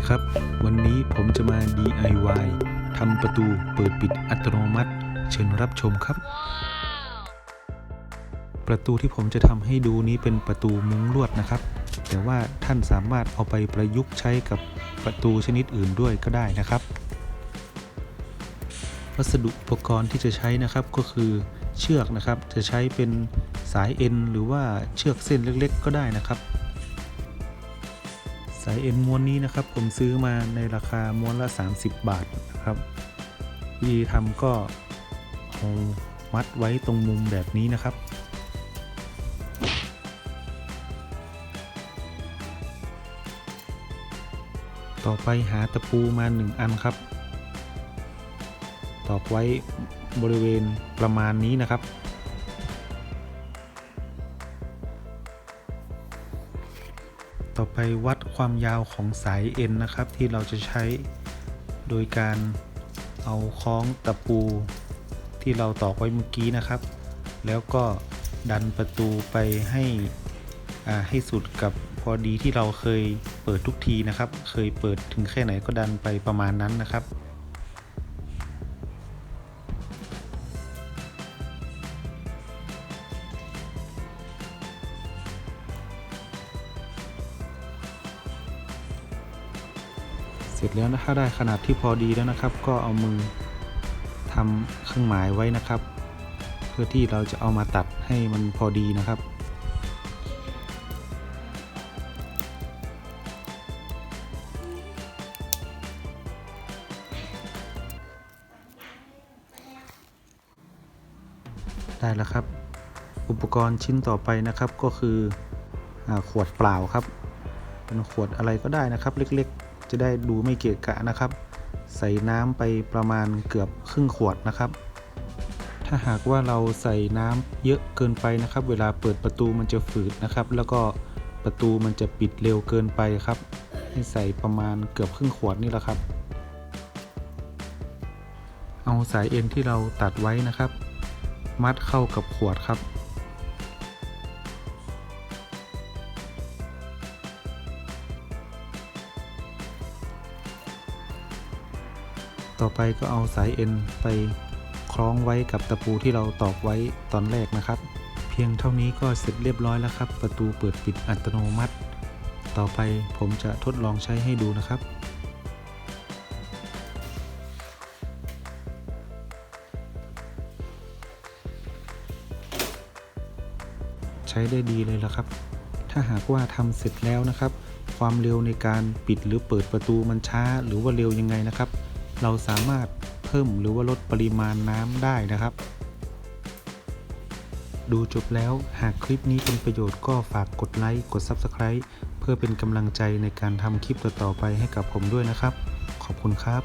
ดีครับ วันนี้ผมจะมา DIY ทำประตูเปิดปิดอัตโนมัติ เชิญรับชมครับ ประตูที่ผมจะทำให้ดูนี้เป็นประตูมุ้งลวดนะครับ แต่ว่าท่านสามารถเอาไปประยุกต์ใช้กับประตูชนิดอื่นด้วยก็ได้นะครับ วัสดุอุปกรณ์ที่จะใช้นะครับก็คือเชือกนะครับ จะใช้เป็นสายเอ็นหรือว่าเชือกเส้นเล็กๆ ก็ได้นะครับายเอ็นม้วนนี้นะครับ ผมซื้อมาในราคาม้วนละ 30 บาทนะครับวิธีทำก็เอามัดไว้ตรงมุมแบบนี้นะครับ ต่อไปหาตะปูมา 1 อันครับ ตอกไว้บริเวณประมาณนี้นะครับ ต่อไปวัดความยาวของสายเอ็นนะครับ ที่เราจะใช้โดยการเอาคล้องตะปูที่เราตอกไว้เมื่อกี้นะครับ แล้วก็ดันประตูไปให้อ่าให้สุดกับพอดีที่เราเคยเปิดทุกทีนะครับ เคยเปิดถึงแค่ไหนก็ดันไปประมาณนั้นนะครับ สร็จแล้วนะถ้าได้ขนาดที่พอดีแล้วนะครับ ก็เอามือทำเครื่องหมายไว้นะครับ เพื่อที่เราจะเอามาตัดให้มันพอดีนะครับได้แล้วครับ อุปกรณ์ชิ้นต่อไปนะครับก็คืออขวดเปล่าครับ เป็นขวดอะไรก็ได้นะครับ เล็กๆ จะได้ดูไม่เกะกะนะครับ ใส่น้ำไปประมาณเกือบครึ่งขวดนะครับ ถ้าหากว่าเราใส่น้ำเยอะเกินไปนะครับ เวลาเปิดประตูมันจะฝืดนะครับ แล้วก็ประตูมันจะปิดเร็วเกินไปครับ ให้ใส่ประมาณเกือบครึ่งขวดนี่แหละครับ เอาสายเอ็นที่เราตัดไว้นะครับ มัดเข้ากับขวดครับ ต่อไปก็เอาสายเอ็นไปคล้องไว้กับตะปูที่เราตอกไว้ตอนแรกนะครับ เพียงเท่านี้ก็เสร็จเรียบร้อยแล้วครับ ประตูเปิดปิดอัตโนมัติ ต่อไปผมจะทดลองใช้ให้ดูนะครับใช้ได้ดีเลยละครับ ถ้าหากว่าทำเสร็จแล้วนะครับ ความเร็วในการปิดหรือเปิดประตูมันช้า หรือว่าเร็วยังไงนะครับ เราสามารถเพิ่มหรือว่าลดปริมาณน้ำได้นะครับ ดูจบแล้วหากคลิปนี้เป็นประโยชน์ก็ฝากกดไลค์กด Subscribe เพื่อเป็นกำลังใจในการทำคลิปต่อๆไปให้กับผมด้วยนะครับ ขอบคุณครับ